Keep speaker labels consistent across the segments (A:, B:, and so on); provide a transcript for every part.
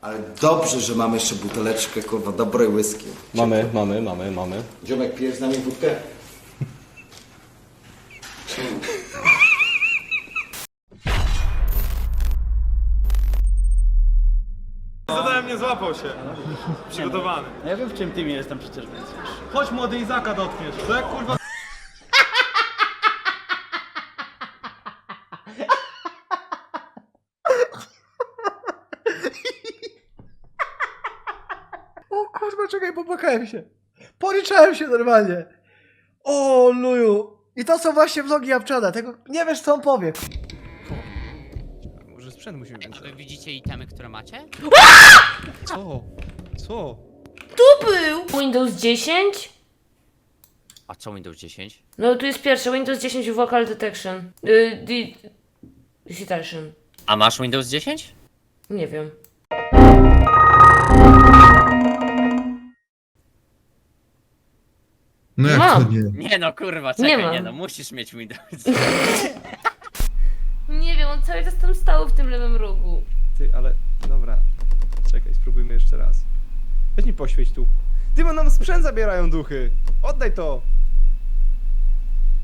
A: Ale dobrze, że mamy jeszcze buteleczkę, kurwa, dobrej whisky.
B: Mamy, mamy, mamy, mamy.
A: Ziomek, pijesz z nami wódkę?
C: Zadałem, nie złapał się. Przygotowany.
D: Ja wiem w czym teamie jestem przecież, więc wiesz.
C: Chodź młody Izaka dotkniesz. To jak kurwa
E: popłakałem się. Poryczałem się normalnie. O, luju. I to są właśnie vlogi Japczana. Tego nie wiesz, co on powie.
C: Może sprzęt musimy
F: A wy widzicie itemy, które macie?
C: Co? Co?
G: Tu był! Windows 10?
F: A co Windows 10?
G: No tu jest pierwsze, Windows 10 Vocal Detection. Y, di- Detection.
F: A masz Windows 10?
G: Nie wiem.
H: No jak
G: Mam.
H: to nie?
F: Nie no kurwa,
G: Nie
F: czekaj,
G: mam.
F: nie, no musisz mieć Windows.
G: Nie wiem, on cały czas tam stał w tym lewym rogu.
C: Ty, ale dobra. Czekaj, spróbujmy jeszcze raz. Weź mi poświeć tu. Ty, bo nam sprzęt zabierają duchy. Oddaj to.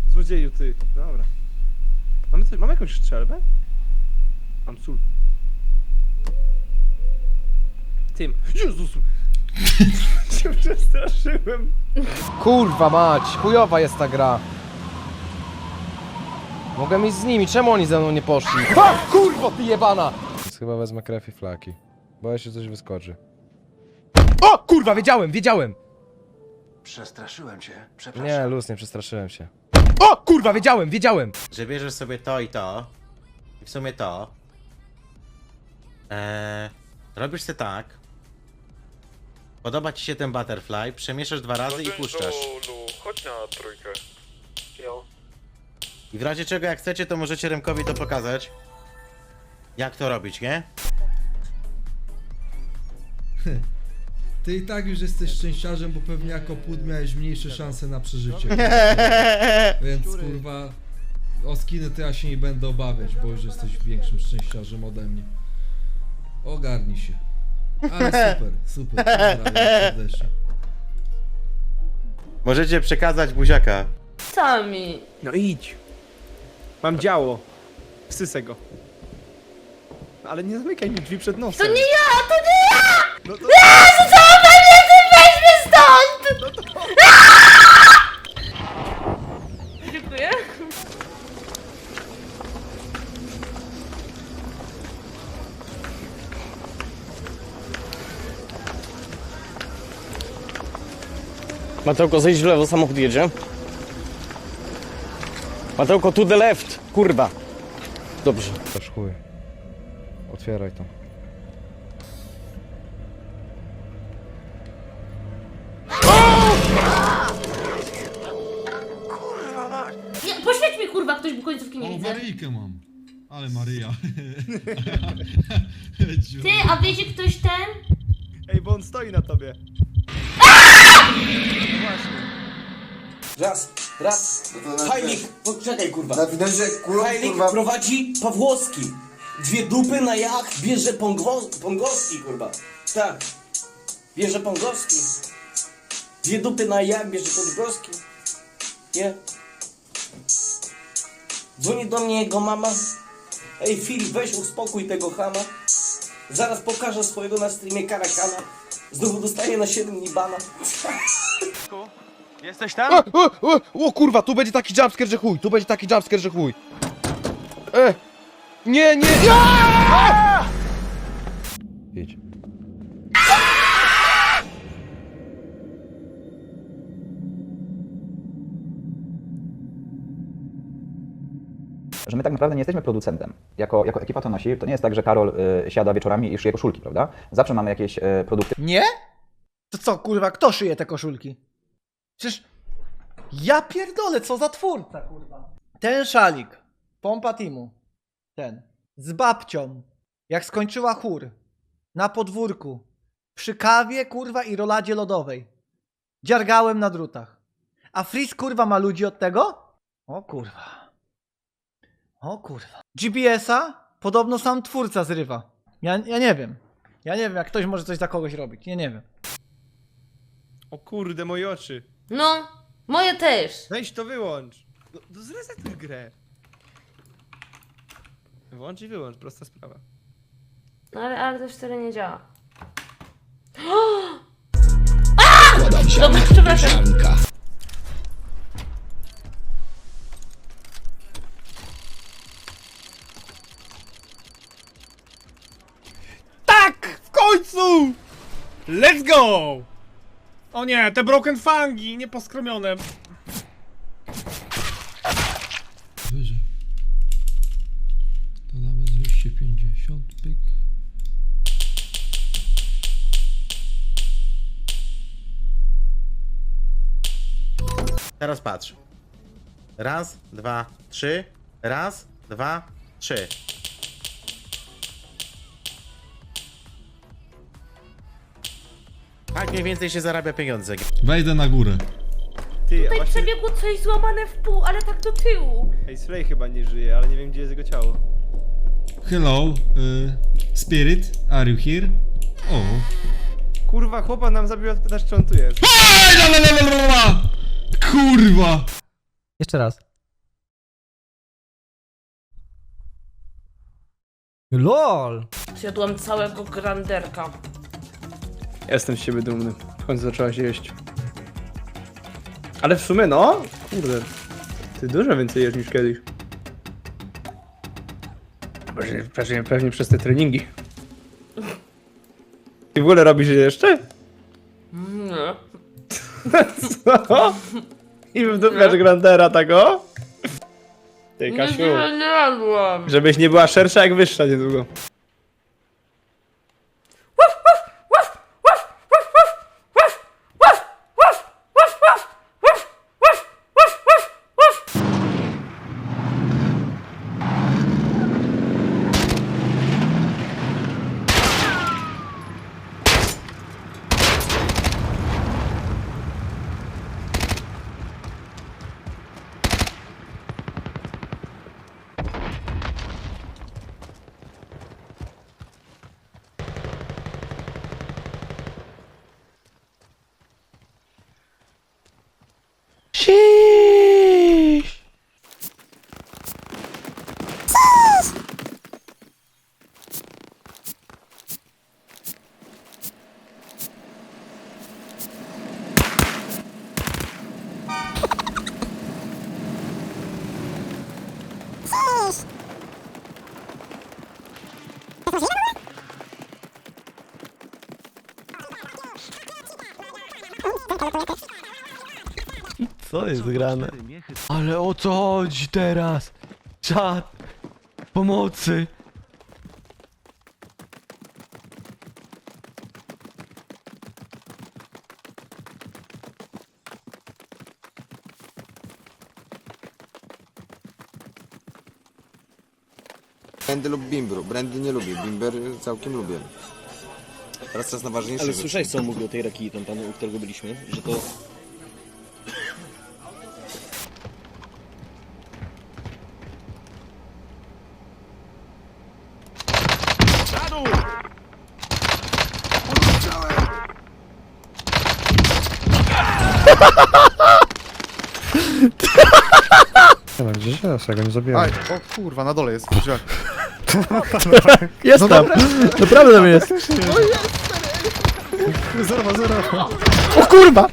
C: Złodzieju, ty. Dobra. Mamy, coś, mamy jakąś strzelbę? Mam sól. Tym. Jezus! się przestraszyłem.
I: Kurwa mać, chujowa jest ta gra. Mogę iść z nimi, czemu oni ze mną nie poszli? Ha, kurwo ty jebana! Więc chyba wezmę krew i flaki. Boję się coś wyskoczy. O kurwa, wiedziałem, wiedziałem!
A: Przestraszyłem cię, przepraszam.
I: Nie, luz, nie przestraszyłem się. O kurwa, wiedziałem, wiedziałem!
J: że bierzesz sobie to i to i w sumie to eee, robisz sobie tak podoba ci się ten butterfly, przemieszasz dwa razy i puszczasz
C: Chodź na trójkę.
J: i w razie czego jak chcecie to możecie Remkowi to pokazać jak to robić, nie?
H: Ty i tak już jesteś szczęściarzem, bo pewnie jako płód miałeś mniejsze szanse na przeżycie. Więc kurwa, o skiny to ja się nie będę obawiać, bo już jesteś większym szczęściarzem ode mnie. Ogarnij się. Ale super, super. Pozdrawiam serdecznie.
J: możecie przekazać buziaka
G: Sami.
C: No idź. Mam działo. Wsysę go. Ale nie zamykaj mi drzwi przed nosem.
G: To nie ja, to nie ja!
C: No to...
G: Jezu, co
B: Matełko, zejdź w lewo, samochód jedzie. Matełko, to the left! Kurwa. Dobrze.
I: Też chuj. Otwieraj to.
G: Nie, poświeć mi kurwa, ktoś, bo końcówki nie
H: O,
G: widzę.
H: Maryjkę mam. Ale Maryja.
G: Ty, a wiecie ktoś ten?
C: Ej, bo on stoi na tobie.
K: Raz, raz. Hajlik, poczekaj kurwa.
A: Na widocie kulą,
K: Hajlik
A: kurwa,
K: prowadzi Pawłowski. Dwie dupy na jacht bierze Pongwo- Pongowski kurwa. Tak. Bierze Pongowski. Dwie dupy na jacht bierze Pongowski. Nie? Dzwoni do mnie jego mama. Ej Filip, weź uspokój tego chama. Zaraz pokażę swojego na streamie karakana. Znowu dostanie na 7 dni bana.
C: Jesteś tam?
I: O, o, o, o kurwa, tu będzie taki jumpscare, że chuj, tu będzie taki jumpscare, że chuj. E, nie, nie, Aaaa! Idź.
D: Że my tak naprawdę nie jesteśmy producentem. Jako, jako ekipa to nosi, to nie jest tak, że Karol y, siada wieczorami i szyje koszulki, prawda? Zawsze mamy jakieś y, produkty
E: Nie? To co, kurwa, kto szyje te koszulki? Przecież ja pierdolę, co za twórca, kurwa. Ten szalik, pompa teamu, ten, z babcią, jak skończyła chór, na podwórku, przy kawie, kurwa, i roladzie lodowej. Dziargałem na drutach. A Fris, kurwa, ma ludzi od tego? O kurwa. O kurwa. GPS-a podobno sam twórca zrywa. Ja, ja nie wiem. Ja nie wiem, jak ktoś może coś za kogoś robić. Nie, nie wiem.
C: O kurde, moje oczy.
G: No, moje też.
C: Weź to wyłącz. No, no zresetuj grę. Włącz i wyłącz, prosta sprawa.
G: No ale, ale to wtedy nie działa. Dobra, przepraszam.
I: Tak! W końcu! Let's go! O nie, te broken fangi, nieposkromione.
H: Wyżej. To damy 250, pyk.
J: Teraz patrz. Raz, dwa, trzy. Raz, dwa, trzy. Tak mniej więcej się zarabia pieniądze.
H: Wejdę na górę.
C: Ty, a
G: Tutaj
C: właśnie...
G: przebiegło coś złamane w pół, ale tak do tyłu.
C: Ej, Slay chyba nie żyje, ale nie wiem gdzie jest jego ciało.
H: Hello, y, Spirit, are you here? O.
C: Kurwa, chłopa nam zabił, a pytasz czy on tu jest.
H: Kurwa!
E: Jeszcze raz. LOL!
G: Zjadłam całego granderka.
C: Jestem z siebie dumny. W końcu zaczęłaś jeść. Ale w sumie no, kurde. Ty dużo więcej jesz niż kiedyś. Pewnie, pewnie, pewnie przez te treningi. Ty w ogóle robisz je jeszcze?
G: Nie.
C: Co? I wdupiasz Grandera tak o? Ty
G: Nie,
C: Kasiu,
G: nie, nie jadłam.
C: żebyś nie była szersza jak wyższa niedługo.
I: Co jest grane? Ale o co chodzi teraz? Czad! Pomocy!
A: Brandy lub Bimbru. Brandy nie lubię, Bimber całkiem lubię. Teraz czas na ważniejsze
B: Ale
A: rzeczy.
B: słyszałeś co on mówił o tej rakii tam panu, u którego byliśmy? Że to...
I: Gdzieś jest, ja go nie zabijam.
L: o kurwa, na dole jest.
I: Jest tam! Naprawdę tam jest!
L: Zero, zero.
I: O kurwa!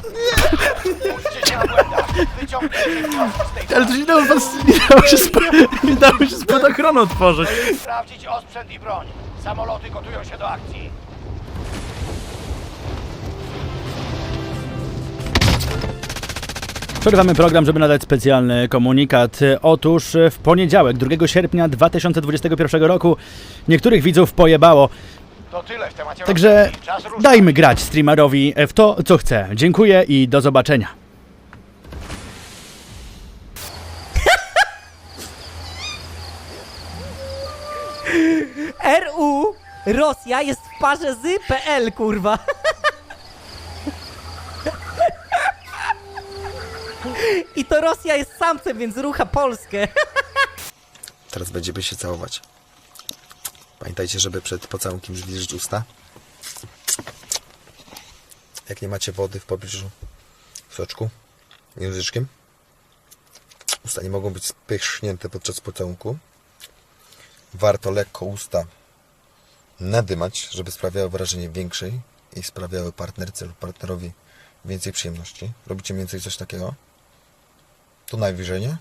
I: Ale to się nie dało, nie dało się, sp- nie dało się spadochronu otworzyć.
L: Sprawdzić osprzęt i broń. Samoloty gotują się do akcji.
B: Przerywamy program, żeby nadać specjalny komunikat. Otóż w poniedziałek, 2 sierpnia 2021 roku, niektórych widzów pojebało.
L: To tyle w temacie
B: Także dajmy grać streamerowi w to, co chce. Dziękuję i do zobaczenia.
E: RU Rosja jest w parze z PL, kurwa. Rosja jest samcem, więc rucha Polskę.
A: Teraz będziemy się całować. Pamiętajcie, żeby przed pocałunkiem zbliżyć usta. Jak nie macie wody w pobliżu soczku języczkiem, usta nie mogą być spysznięte podczas pocałunku. Warto lekko usta nadymać, żeby sprawiały wrażenie większej i sprawiały partnerce lub partnerowi więcej przyjemności. Robicie mniej więcej coś takiego. Tu najwyżej, nie?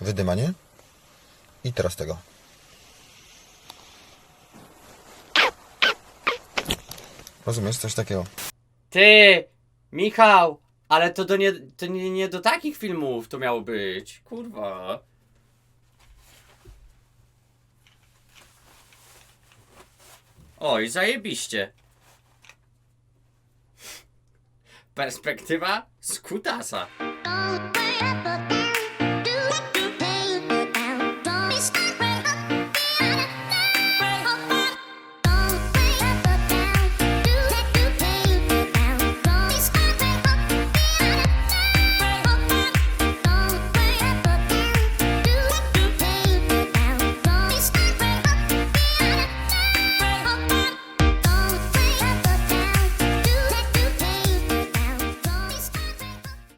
A: Wydymanie. I teraz tego. Rozumiesz? Coś takiego.
B: Ty, Michał, ale to, do nie, to nie, nie do takich filmów to miało być. Kurwa. Oj, zajebiście. Perspektywa z kutasa.